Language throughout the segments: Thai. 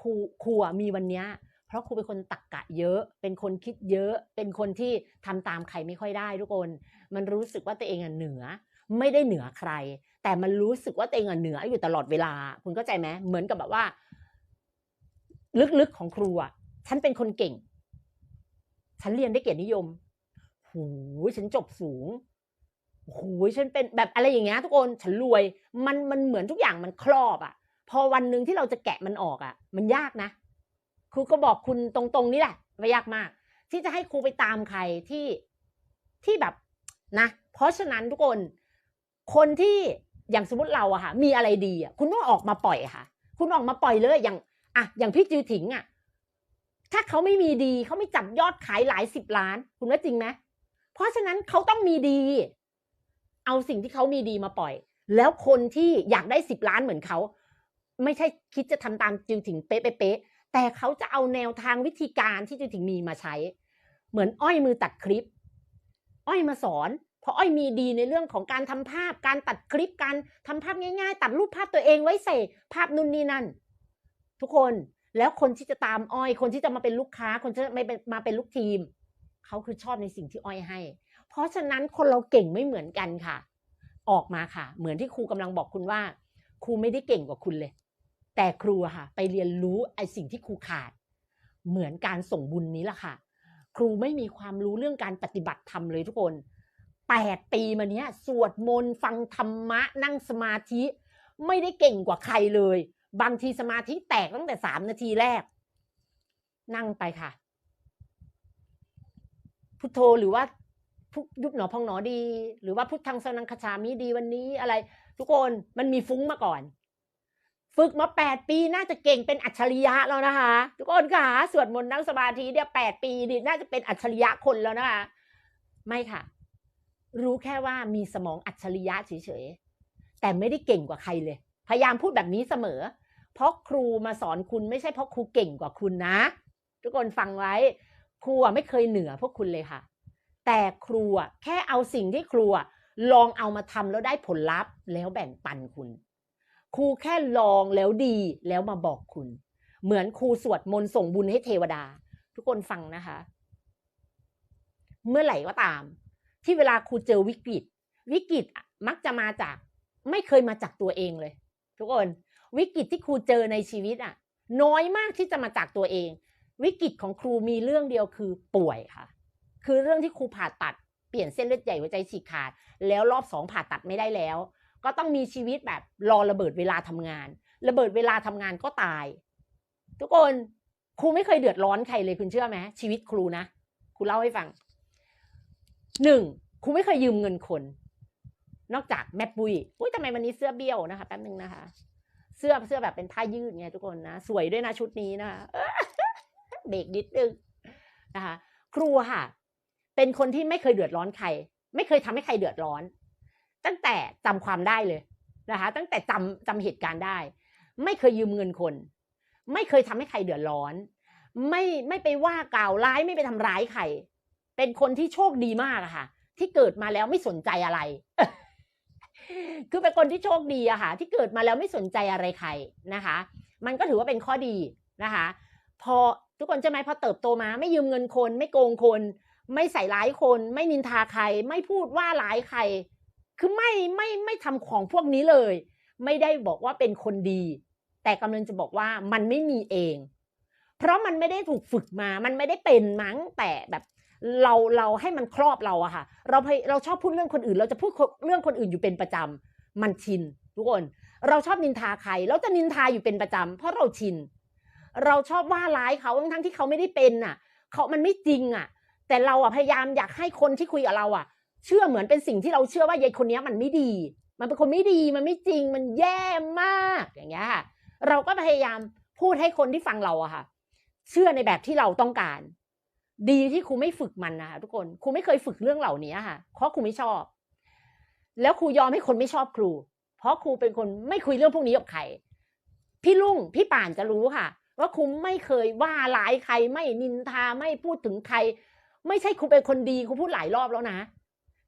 ครูครูมีวันนี้เพราะครูเป็นคนตักกะเยอะ เป็นคนคิดเยอะ เป็นคนที่ทำตามใครไม่ค่อยได้ทุกคน มันรู้สึกว่าตัวเองอะเหนือ ไม่ได้เหนือใคร แต่มันรู้สึกว่าตัวเองอะเหนืออยู่ตลอดเวลา คุณเข้าใจไหมเหมือนกับแบบว่า ลึกๆของครูอะฉันเป็นคนเก่ง ฉันเรียนได้เกียรตินิยมหูฉันจบสูงหูฉันเป็นแบบอะไรอย่างเงี้ยทุกคน ฉันรวย มันมันเหมือนทุกอย่างมันครอบอะ พอวันหนึ่งที่เราจะแกะมันออกอะมันยากนะครูก็บอกคุณตรงๆนี่แหละว่ยากมาก ที่จะให้ครูไปตามใครที่ที่แบบนะ เพราะฉะนั้นทุกคน คนที่อย่างสมมติเราอะค่ะ มีอะไรดีอะคุณต้องออกมาปล่อยค่ะ คุณออกมาปล่อยเลยอย่างอะอย่างพี่จือถิงอะถ้าเขาไม่มีดีเขาไม่จับยอดขายหลายสิบล้าน คุณว่าจริงไหมเพราะฉะนั้นเขาต้องมีดี เอาสิ่งที่เขามีดีมาปล่อย แล้วคนที่อยากได้สิบล้านเหมือนเขา ไม่ใช่คิดจะทำตามจือถิงเป๊ะๆแต่เขาจะเอาแนวทางวิธีการที่จือถิงมีมาใช้ เหมือนอ้อยมือตัดคลิป อ้อยมาสอนเพราะอ้อยมีดีในเรื่องของการทำภาพ การตัดคลิปการทำภาพง่าย ๆ ตัดรูปภาพตัวเองไว้เสภาพนู่นนี่นั่น ทุกคนแล้วคนที่จะตามอ้อย คนที่จะมาเป็นลูกค้า คนที่จะไม่เป็นมาเป็นลูกทีมเขาคือชอบในสิ่งที่อ้อยให้ เพราะฉะนั้นคนเราเก่งไม่เหมือนกันค่ะ ออกมาค่ะ เหมือนที่ครูกำลังบอกคุณว่า ครูไม่ได้เก่งกว่าคุณเลย แต่ครูอะค่ะ ไปเรียนรู้ไอสิ่งที่ครูขาด เหมือนการส่งบุญนี้แหละค่ะ ครูไม่มีความรู้เรื่องการปฏิบัติธรรมเลยทุกคนแปดปีมาเนี้ย สวดมนต์ฟังธรรมะ นั่งสมาธิ ไม่ได้เก่งกว่าใครเลย บางทีสมาธิแตกตั้งแต่สามนาทีแรก นั่งไปค่ะพุทโธหรือว่าพุยุบหนอพองหนอดี หรือว่าพุทธังสนังคชามิดีวันนี้อะไร ทุกคนมันมีฟุ้งมาก่อน ฝึกมาแปดปีน่าจะเก่งเป็นอัจฉริยะแล้วนะคะ ทุกคนค่ะสวดมนต์นั่งสมาธิเนี่ยแปดปีนี่น่าจะเป็นอัจฉริยะคนแล้วนะคะ ไม่ค่ะ รู้แค่ว่ามีสมองอัจฉริยะเฉยๆ แต่ไม่ได้เก่งกว่าใครเลย พยายามพูดแบบนี้เสมอ เพราะครูมาสอนคุณไม่ใช่เพราะครูเก่งกว่าคุณนะ ทุกคนฟังไว้ ครูไม่เคยเหนือพวกคุณเลยค่ะ แต่ครูแค่เอาสิ่งที่ครูลองเอามาทำแล้วได้ผลลัพธ์แล้วแบ่งปันคุณ ครูแค่ลองแล้วดีแล้วมาบอกคุณ เหมือนครูสวดมนต์ส่งบุญให้เทวดา ทุกคนฟังนะคะ เมื่อไหร่ก็ตาม ที่เวลาครูเจอวิกฤต วิกฤตมักจะมาจาก ไม่เคยมาจากตัวเองเลย ทุกคน วิกฤตที่ครูเจอในชีวิตอะ น้อยมากที่จะมาจากตัวเอง วิกฤตของครูมีเรื่องเดียวคือป่วยค่ะ คือเรื่องที่ครูผ่าตัดเปลี่ยนเส้นเลือดใหญ่หัวใจฉีกขาด แล้วรอบสองผ่าตัดไม่ได้แล้ว ก็ต้องมีชีวิตแบบรอระเบิดเวลาทำงาน ระเบิดเวลาทำงานก็ตาย ทุกคนครูไม่เคยเดือดร้อนใครเลยคุณเชื่อไหมชีวิตครูนะครูเล่าให้ฟังหนึ่งครูไม่เคยยืมเงินคน นอกจากแม่ปุ้ยอุ้ยทำไมวันนี้เสื้อเบี้ยวนะคะแป๊บนึงนะคะ เสื้อเสื้อแบบเป็นผ้ายืดไงทุกคนนะสวยด้วยนะชุดนี้นะคะเบรกนิดนึงนะคะ ครูค่ะ เป็นคนที่ไม่เคยเดือดร้อนใคร ไม่เคยทำให้ใครเดือดร้อน ตั้งแต่จำความได้เลยนะคะ ตั้งแต่จำจำเหตุการณ์ได้ ไม่เคยยืมเงินคน ไม่เคยทำให้ใครเดือดร้อน ไม่ไม่ไปว่ากล่าวร้ายไม่ไปทำร้ายใครเป็นคนที่โชคดีมากอะค่ะ ที่เกิดมาแล้วไม่สนใจอะไร คือเป็นคนที่โชคดีอะค่ะ ที่เกิดมาแล้วไม่สนใจอะไรใครนะคะ มันก็ถือว่าเป็นข้อดีนะคะ พอทุกคนจะไหมพอเติบโตมา ไม่ยืมเงินคน ไม่โกงคน ไม่ใส่ร้ายคน ไม่นินทาใคร ไม่พูดว่าร้ายใคร คือไม่ไม่ไม่ทำของพวกนี้เลย ไม่ได้บอกว่าเป็นคนดี แต่กำลังจะบอกว่ามันไม่มีเอง เพราะมันไม่ได้ถูกฝึกมา มันไม่ได้เป็นมั้งแต่แบบเราเราให้มันครอบเราอะค่ะ เราเราชอบพูดเรื่องคนอื่น เราจะพูดเรื่องคนอื่นอยู่เป็นประจำมันชินทุกคน เราชอบนินทาใคร เราจะนินทาอยู่เป็นประจำเพราะเราชิน เราชอบว่าร้ายเขาทั้งทั้งที่เขาไม่ได้เป็นน่ะ เขามันไม่จริงอะแต่เราอะพยายามอยากให้คนที่คุยกับเราอะ เชื่อเหมือนเป็นสิ่งที่เราเชื่อว่ายายคนนี้มันไม่ดี มันเป็นคนไม่ดีมันไม่จริงมันแย่มากอย่างเงี้ยค่ะเราก็พยายามพูดให้คนที่ฟังเราอะค่ะ เชื่อในแบบที่เราต้องการ ดีที่ครูไม่ฝึกมันนะคะทุกคนครูไม่เคยฝึกเรื่องเหล่านี้ค่ะ เพราะครูไม่ชอบ แล้วครูยอมให้คนไม่ชอบครู เพราะครูเป็นคนไม่คุยเรื่องพวกนี้กับใครพี่ลุงพี่ป่านจะรู้ค่ะ ว่าครูไม่เคยว่าร้ายใคร ไม่นินทาไม่พูดถึงใคร ไม่ใช่ครูเป็นคนดีครูพูดหลายรอบแล้วนะ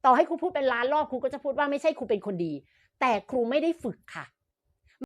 ต่อให้ครูพูดเป็นล้านรอบครูก็จะพูดว่าไม่ใช่ครูเป็นคนดี แต่ครูไม่ได้ฝึกค่ะ